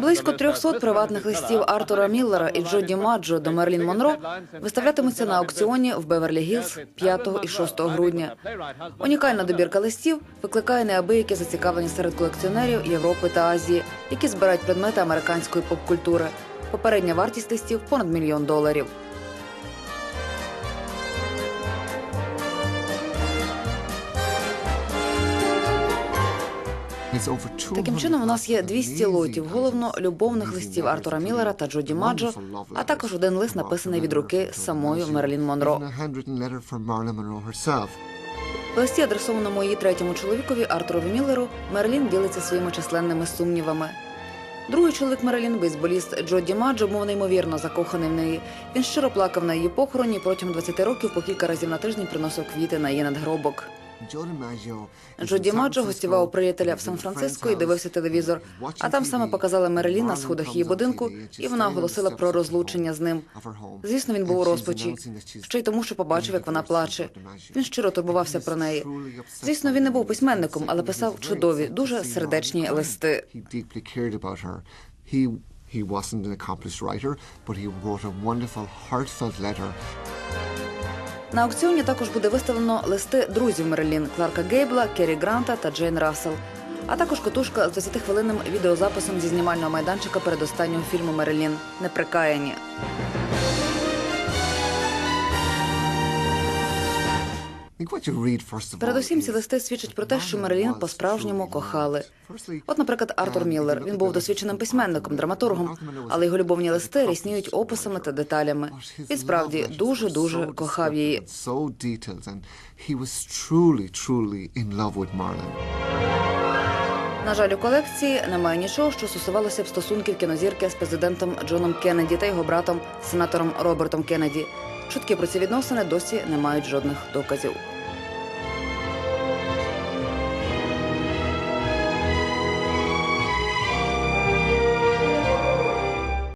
Близько 300 приватних листів Артура Міллера і Джоді Маджо до Мерлін Монро виставлятимуться на аукціоні в Беверлі Гілз 5 і 6 грудня. Унікальна добірка листів викликає неабияке зацікавлення серед колекціонерів Європи та Азії, які збирають предмети американської поп-культури. Попередня вартість листів понад мільйон доларів. Таким чином, у нас є 200 лотів, головно любовних листів Артура Міллера та Джоді Маджо, а також один лист, написаний від руки самою Мерлін Монро. В листі, адресованому її третьому чоловікові Артурові Міллеру, Мерлін ділиться своїми численними сумнівами. Другий чоловік Мерлін, бейсболіст Джоді Маджо, був неймовірно закоханий в неї. Він щиро плакав на її похороні і протягом 20 років по кілька разів на тиждень приносив квіти на її надгробок. Джоді Маджо гостював у приятеля в Сан-Франциско і дивився телевізор. А там саме показали Мерлін на сходах її будинку, і вона оголосила про розлучення з ним. Звісно, він був у розпачі, ще й тому, що побачив, як вона плаче. Він щиро турбувався про неї. Звісно, він не був письменником, але писав чудові, дуже сердечні листи. He wasn't an accomplished writer, but he wrote a wonderful, heartfelt letter На аукціоні також буде виставлено листи друзів Мерлін Кларка Гейбла, Керрі Гранта та Джейн Рассел, а також котушка з 20-хвилинним відеозаписом зі знімального майданчика передостаннього фільму Мерлін Неприкаяні. Передусім, ці листи свідчать про те, що Мерлін по-справжньому кохали. От, наприклад, Артур Міллер. Він був досвідченим письменником, драматургом, але його любовні листи рісніють описами та деталями. Він справді дуже дуже кохав її. На жаль, у колекції немає нічого, що стосувалося б стосунків кінозірки з президентом Джоном Кеннеді та його братом, сенатором Робертом Кеннеді. Чутки про ці відносини досі не мають жодних доказів.